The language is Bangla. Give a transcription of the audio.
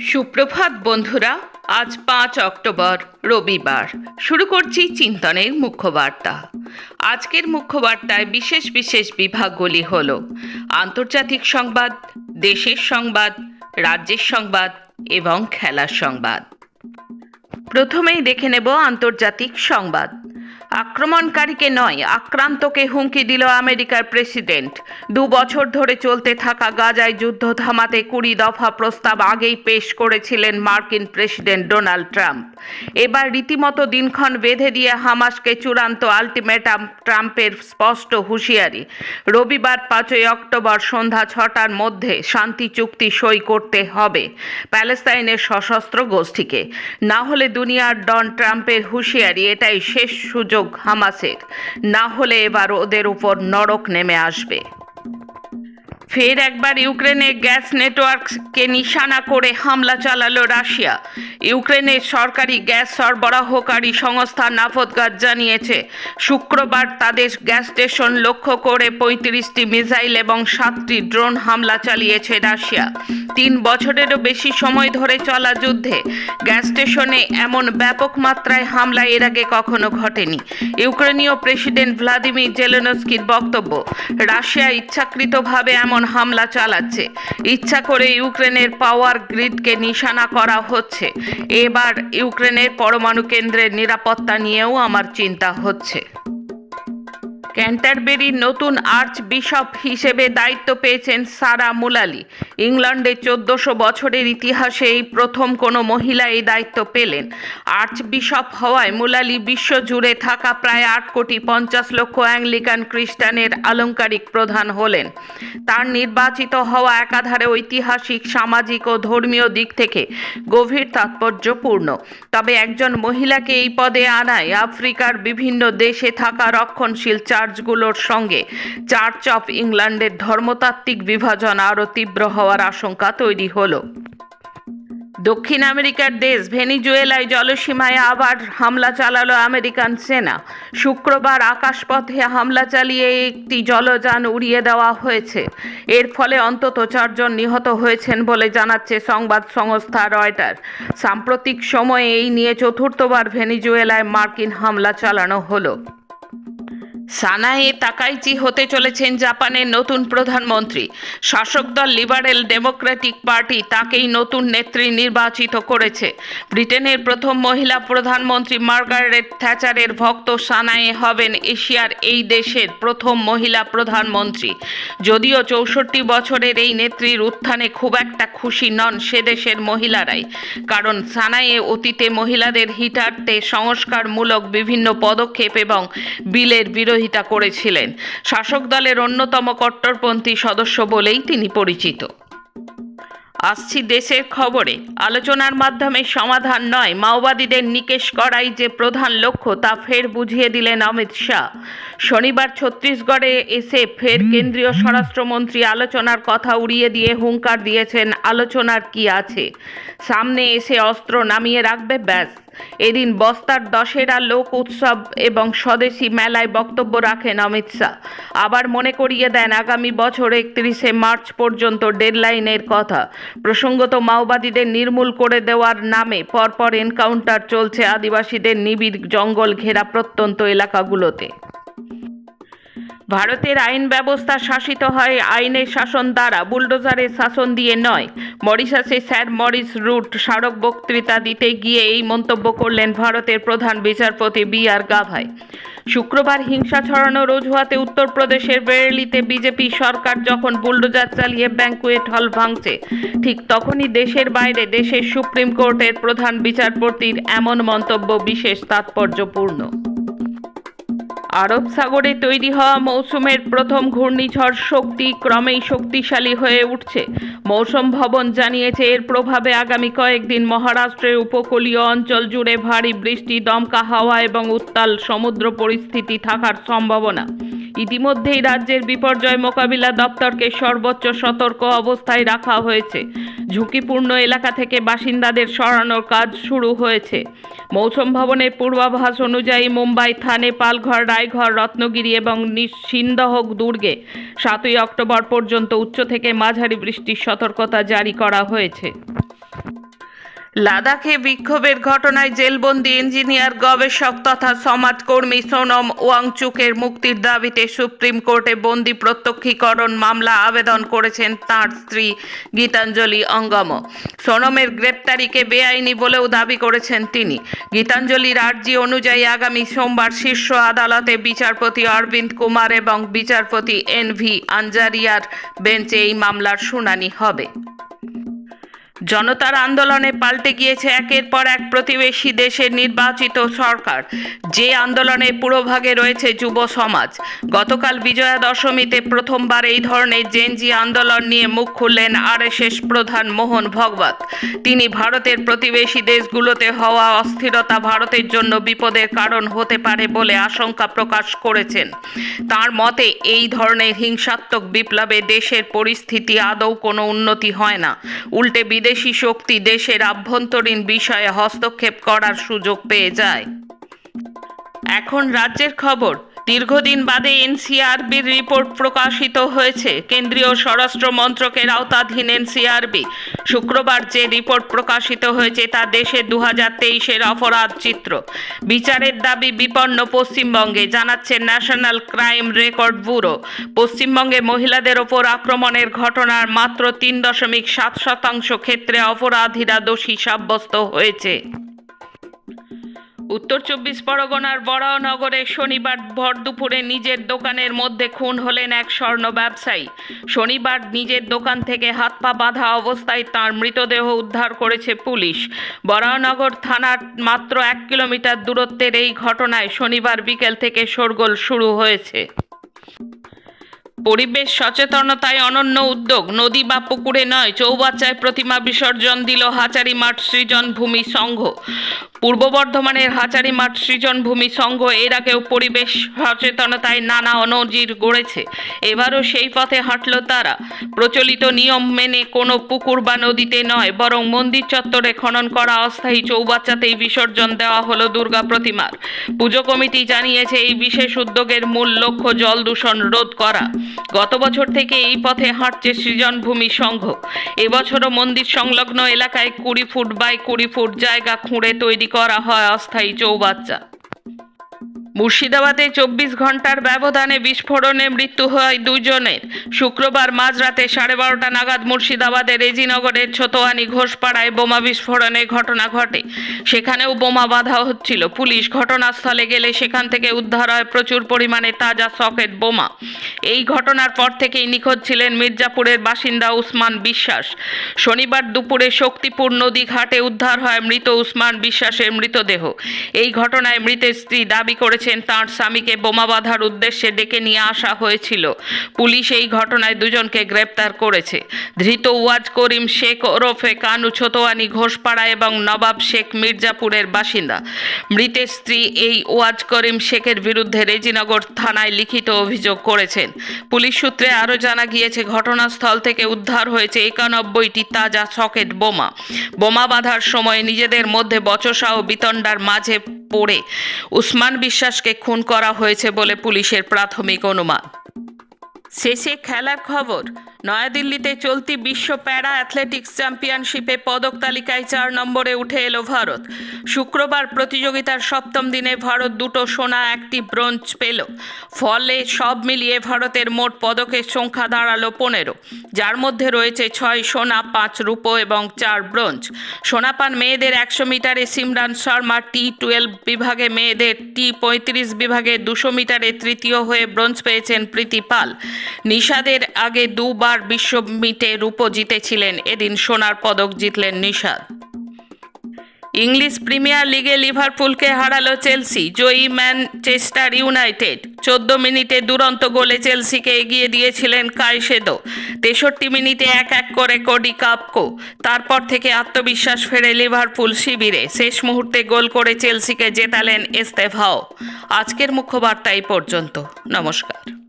সুপ্রভাত বন্ধুরা, আজ পাঁচ অক্টোবর, রবিবার। শুরু করছি চিন্তনের মুখ্য বার্তা আজকের মুখ্য বার্তায় বিশেষ বিশেষ বিভাগগুলি হল, আন্তর্জাতিক সংবাদ, দেশের সংবাদ, রাজ্যের সংবাদ এবং খেলার সংবাদ। প্রথমেই দেখে নেব আন্তর্জাতিক সংবাদ। আক্রমণকারীকে নয়, আক্রান্তকে হুমকি দিল আমেরিকার প্রেসিডেন্ট। দু বছর ধরে চলতে থাকা গাজায় যুদ্ধ থামাতে কুড়ি দফা প্রস্তাব আগেই পেশ করেছিলেন মার্কিন প্রেসিডেন্ট ডোনাল্ড ট্রাম্প। এবার রীতিমতো দিনক্ষণ বেঁধে দিয়ে হামাসকে চূড়ান্ত আলটিমেটাম ট্রাম্পের স্পষ্ট হুঁশিয়ারি। রবিবার পাঁচই অক্টোবর সন্ধ্যা ছটার মধ্যে শান্তি চুক্তি সই করতে হবে প্যালেস্তাইনের সশস্ত্র গোষ্ঠীকে। না হলে দুনিয়ার ডন ট্রাম্পের হুঁশিয়ারি এটাই শেষ সুযোগ হামাসের। না হলে এবার ওদের উপর নরক নেমে আসবে। ফের একবার ইউক্রেনে গ্যাস নেটওয়ার্ককে নিশানা করে হামলা চালালো রাশিয়া। ইউক্রেনের সরকারি গ্যাস সরবরাহকারী সংস্থা নাফতগাজ জানিয়েছে, শুক্রবার তাদের গ্যাস স্টেশন লক্ষ্য করে পঁয়ত্রিশটি মিসাইল এবং সাতটি ড্রোন হামলা চালিয়েছে রাশিয়া। তিন বছরেরও বেশি সময় ধরে চলা যুদ্ধে গ্যাস স্টেশনে এমন ব্যাপক মাত্রায় হামলা এর আগে কখনো ঘটেনি। ইউক্রেনীয় প্রেসিডেন্ট ভ্লাদিমির জেলেনস্কির বক্তব্য, রাশিয়া ইচ্ছাকৃতভাবে এমন হামলা চালাচ্ছে। ইচ্ছা করে ইউক্রেনের পাওয়ার গ্রিডকে নিশানা করা হচ্ছে। এবার ইউক্রেনের পরমাণু কেন্দ্রের নিরাপত্তা নিয়েও আমার চিন্তা হচ্ছে। ক্যান্টারবেরির নতুন আর্চ বিশপ হিসেবে দায়িত্ব পেয়েছেন সারা মুলালি। ইংল্যান্ডে চোদ্দশো বছরের ইতিহাসে এই প্রথম কোনো মহিলা এই দায়িত্ব পেলেন। আর্চ বিশপ হওয়ায় মুলালি বিশ্বজুড়ে থাকা প্রায় আট কোটি পঞ্চাশ লক্ষ অ্যাংলিকান খ্রিস্টানের আলংকারিক প্রধান হলেন। তার নির্বাচিত হওয়া একাধারে ঐতিহাসিক, সামাজিক ও ধর্মীয় দিক থেকে গভীর তাৎপর্যপূর্ণ। তবে একজন মহিলাকে এই পদে আনায় আফ্রিকার বিভিন্ন দেশে থাকা রক্ষণশীল চার্চগুলোর সঙ্গে চার্চ অফ ইংল্যান্ডের ধর্মতাত্ত্বিক বিভাজন আরও তীব্র হওয়ার আশঙ্কা তৈরি হলো। দক্ষিণ আমেরিকার দেশ ভেনিজুয়েলায় জলসীমায় আবার হামলা চালালো আমেরিকান সেনা। শুক্রবার আকাশপথে হামলা চালিয়ে একটি জলযান উড়িয়ে দেওয়া হয়েছে। এর ফলে অন্তত চারজন নিহত হয়েছেন বলে জানাচ্ছে সংবাদ সংস্থা রয়টার। সাম্প্রতিক সময়ে এই নিয়ে চতুর্থবার ভেনিজুয়েলায় মার্কিন হামলা চালানো হলো। সানায়ে তাকাইচি হতে চলেছেন জাপানের নতুন প্রধানমন্ত্রী। শাসক দল লিবারেল ডেমোক্রেটিক পার্টি তাকেই নতুন নেত্রী নির্বাচিত করেছে। ব্রিটেনের প্রথম মহিলা প্রধানমন্ত্রী মার্গারেট থ্যাচারের ভক্ত সানায়ে হবেন এশিয়ার এই দেশের প্রথম মহিলা প্রধানমন্ত্রী। যদিও চৌষট্টি বছরের এই নেত্রীর উত্থানে খুব একটা খুশি নন সে দেশের মহিলারাই। কারণ সানায়ে অতীতে মহিলাদের হিতার্থে সংস্কারমূলক বিভিন্ন পদক্ষেপ এবং বিলের বিরোধিতা করেছিলেন। শাসক দলের অন্যতম কট্টরপন্থী সদস্য বলেই তিনি পরিচিত। আসছি দেশের খবরে। আলোচনার মাধ্যমে সমাধান নয়। মাওবাদীদের নিকেশ করাই যে প্রধান লক্ষ্য তা ফের বুঝিয়ে দিলেন অমিত শাহ। শনিবার ছত্তিশগড়ে এসে ফের কেন্দ্রীয় স্বরাষ্ট্রমন্ত্রী আলোচনার কথা উড়িয়ে দিয়ে হুঙ্কার দিয়েছেন আলোচনার কি আছে? সামনে এসে অস্ত্র নামিয়ে রাখবে ব্যাস। এদিন বস্তার দশেরা লোক উৎসব এবং স্বদেশি মেলায় বক্তব্য রাখেন অমিত শাহ। আবার মনে করিয়ে দেন, আগামী বছর একত্রিশে মার্চ পর্যন্ত ডেডলাইনের কথা। প্রসঙ্গত মাওবাদীদের নির্মূল করে দেওয়ার নামে পরপর এনকাউন্টার চলছে আদিবাসীদের নিবিড় জঙ্গল ঘেরা প্রত্যন্ত এলাকাগুলোতে। ভারতের আইন ব্যবস্থা শাসিত হয়, আইনের শাসন দ্বারা, বুলডোজারের শাসন দিয়ে নয় মরিশাসে স্যার মরিস রুট। স্মারক বক্তৃতা দিতে গিয়ে এই মন্তব্য করলেন ভারতের প্রধান বিচারপতি বি আর গাভাই। শুক্রবার হিংসা ছড়ানোর অজুহাতে উত্তরপ্রদেশের বেরেলিতে বিজেপি সরকার যখন বুলডোজার চালিয়ে ব্যাঙ্কুয়েট হল ভাঙছে ঠিক তখনই দেশের বাইরে দেশের সুপ্রিম কোর্টের প্রধান বিচারপতির এমন মন্তব্য বিশেষ তাৎপর্যপূর্ণ। আরব সাগরে তৈরি হওয়া মৌসুমের প্রথম ঘূর্ণিঝড় শক্তি ক্রমেই শক্তিশালী হয়ে উঠছে। মৌসুম ভবন জানিয়েছে, এর প্রভাবে আগামী কয়েকদিন মহারাষ্ট্রের উপকূলীয় অঞ্চল জুড়ে ভারী বৃষ্টি, দমকা হাওয়া এবং উত্তাল সমুদ্র পরিস্থিতি থাকার সম্ভাবনা। ইতিমধ্যেই রাজ্যের বিপর্যয় মোকাবিলা দপ্তরকে সর্বোচ্চ সতর্ক অবস্থায় রাখা হয়েছে। ঝুঁকিপূর্ণ এলাকা থেকে বাসিন্দাদের সরানোর কাজ শুরু হয়েছে। মৌসুম ভবনের পূর্বাভাস অনুযায়ী মুম্বাই থানে পালঘর, রায়ঘর, রত্নগিরি এবং নিঃসিন্দহক দুর্গে সাতই অক্টোবর পর্যন্ত উচ্চ থেকে মাঝারি বৃষ্টির সতর্কতা জারি করা হয়েছে। লাদাখে বিক্ষোভের ঘটনায় জেলবন্দি ইঞ্জিনিয়ার, গবেষক তথা সমাজকর্মী সোনম ওয়াংচুকের মুক্তির দাবিতে সুপ্রিম কোর্টে বন্দি প্রত্যক্ষীকরণ মামলা আবেদন করেছেন তাঁর স্ত্রী গীতাঞ্জলি অঙ্গম। সোনমের গ্রেপ্তারিকে বেআইনি বলেও দাবি করেছেন তিনি। গীতাঞ্জলির আর্জি অনুযায়ী আগামী সোমবার শীর্ষ আদালতে বিচারপতি অরবিন্দ কুমার এবং বিচারপতি এন ভি আঞ্জারিয়ার বেঞ্চে এই মামলার শুনানি হবে। জনতার আন্দোলনে পাল্টে গিয়েছে একের পর এক প্রতিবেশী দেশের নির্বাচিত সরকার। যে আন্দোলনে পুরোভাগে রয়েছে যুব সমাজ। গতকাল বিজয়া দশমীতে প্রথমবার এই ধরনের জেনজি আন্দোলন নিয়ে মুখ খুললেন আরএসএস প্রধান মোহন ভগবত। তিনি ভারতের প্রতিবেশী দেশগুলোতে হওয়া অস্থিরতা ভারতের জন্য বিপদের কারণ হতে পারে বলে আশঙ্কা প্রকাশ করেছেন। তার মতে, এই ধরনের হিংসাত্মক বিপ্লবে দেশের পরিস্থিতি আদৌ কোনো উন্নতি হয় না। উল্টে বিদেশি শক্তি দেশের আভ্যন্তরীণ বিষয়ে হস্তক্ষেপ করার সুযোগ পেয়ে যায়। এখন রাজ্যের খবর দীর্ঘদিন বাদে এনসিআরবির রিপোর্ট প্রকাশিত হয়েছে। কেন্দ্রীয় স্বরাষ্ট্র মন্ত্রকের আওতাধীন এনসিআরবি। শুক্রবার যে রিপোর্ট প্রকাশিত হয়েছে তা দেশের দু হাজার তেইশের অপরাধ চিত্র। বিচারের দাবি বিপন্ন পশ্চিমবঙ্গে, জানাচ্ছে ন্যাশনাল ক্রাইম রেকর্ড ব্যুরো। পশ্চিমবঙ্গে মহিলাদের ওপর আক্রমণের ঘটনার মাত্র তিন দশমিক সাত শতাংশ ক্ষেত্রে অপরাধীরা দোষী সাব্যস্ত হয়েছে। উত্তর চব্বিশ পরগনার বড়নগরে শনিবার ভর দুপুরে নিজের দোকানের মধ্যে খুন হলেন এক স্বর্ণ ব্যবসায়ী। শনিবার নিজের দোকান থেকে হাত পা বাঁধা অবস্থায় তার মৃতদেহ উদ্ধার করেছে পুলিশ। বরাহনগর থানার মাত্র এক কিলোমিটার দূরত্বের এই ঘটনায় শনিবার বিকেল থেকে শোরগোল শুরু হয়েছে। পরিবেশ সচেতনতায় অনন্য উদ্যোগ। নদী বা পুকুরে নয়, চৌবাচ্চায় প্রতিমা বিসর্জন দিল হাচারি মাঠ সৃজন ভূমি সংঘ। পূর্ব বর্ধমানের হাচারি মাঠ সৃজন ভূমি সংঘ এর আগেও পরিবেশ সচেতনতায় নানা অনজির গড়েছে। এবারও সেই পথে হাঁটল তারা। প্রচলিত নিয়ম মেনে কোনো পুকুর বা নদীতে নয়, বরং মন্দির চত্বরে খনন করা অস্থায়ী চৌবাচ্চাতেই বিসর্জন দেওয়া হলো দুর্গা প্রতিমার। পুজো কমিটি জানিয়েছে, এই বিশেষ উদ্যোগের মূল লক্ষ্য জল দূষণ রোধ করা। গত বছর থেকে এই পথে হাঁটছে সৃজনভূমি সংঘ। এবছরও মন্দির সংলগ্ন এলাকায় কুড়ি ফুট বাই কুড়ি ফুট জায়গা খুঁড়ে তৈরি করা হয় অস্থায়ী চৌবাচ্চা। মুর্শিদাবাদে চব্বিশ ঘণ্টার ব্যবধানে বিস্ফোরণে মৃত্যু হয় দুজনের শুক্রবার মাঝরাতে সাড়ে বারোটা নাগাদ মুর্শিদাবাদের রেজিনগরের ছোটোয়ানি ঘোষপাড়ায় বোমা বিস্ফোরণের ঘটনা ঘটে। সেখানেও বোমা বাঁধা হচ্ছিল। পুলিশ ঘটনাস্থলে গেলে সেখান থেকে উদ্ধার হয় প্রচুর পরিমাণে তাজা সকেট বোমা। এই ঘটনার পর থেকেই নিখোঁজ ছিলেন মির্জাপুরের বাসিন্দা উসমান বিশ্বাস। শনিবার দুপুরে শক্তিপুর নদী ঘাটে উদ্ধার হয় মৃত উসমান বিশ্বাসের মৃতদেহ। এই ঘটনায় মৃতের স্ত্রী দাবি করেছেন তার স্বামীকে বোমা বাঁধার উদ্দেশ্যে ডেকে নিয়ে আসা হয়েছিল। পুলিশ এই ঘটনায় দুজনকে গ্রেপ্তার করেছে। ধৃত ওয়াজ করিম শেখ ওরফে কানু ছোতোয়ানি ঘোষপাড়া এবং নবাব শেখ মির্জাপুরের বাসিন্দা। মৃতের স্ত্রী এই ওয়াজ করিম শেখের বিরুদ্ধে রেজিনগর থানায় লিখিত অভিযোগ করেছেন। পুলিশ সূত্রে আরও জানা গিয়েছে, ঘটনাস্থল থেকে উদ্ধার হয়েছে একানব্বইটি তাজা সকেট বোমা। বোমা বাঁধার সময় নিজেদের মধ্যে বচসা ও বিতণ্ডার মাঝে পড়ে। উসমান বিশ্বাসকে খুন করা হয়েছে বলে পুলিশের প্রাথমিক অনুমান। শেষে খেলার খবর নয়াদিল্লিতে চলতি বিশ্ব প্যারা অ্যাথলেটিক্স চ্যাম্পিয়নশিপে পদক তালিকায় চার নম্বরে উঠে এলো ভারত। শুক্রবার প্রতিযোগিতার সপ্তম দিনে ভারত দুটো সোনা, একটি ব্রোঞ্জ পেল। ফলে সব মিলিয়ে ভারতের মোট পদকের সংখ্যা দাঁড়াল পনেরো। যার মধ্যে রয়েছে ছয় সোনা, পাঁচ রূপো এবং চার ব্রোঞ্জ। সোনা পান মেয়েদের একশো মিটারে সিমরান শর্মা টি টুয়েলভ বিভাগে, মেয়েদের টি পঁয়ত্রিশ বিভাগে দুশো মিটারে তৃতীয় হয়ে ব্রোঞ্জ পেয়েছেন প্রীতি পাল। নিষাদের আগে দুবার বিশ্ব মিটে রূপো জিতেছিলেন। এদিন সোনার পদক জিতলেন নিষাদ ইংলিশ প্রিমিয়ার লিগে লিভারপুলকে হারালো চেলসি। জয়ী ম্যানচেস্টার ইউনাইটেড। চোদ্দ মিনিটে দুরন্ত গোলে চেলসিকে এগিয়ে দিয়েছিলেন কায়সেদো তেষট্টি মিনিটে এক এক করে কোডি কাপকো। তারপর থেকে আত্মবিশ্বাস ফেরে লিভারপুল শিবিরে। শেষ মুহূর্তে গোল করে চেলসিকে জেতালেন এস্তেভাও আজকের মুখ্য বার্তা এই পর্যন্ত। নমস্কার।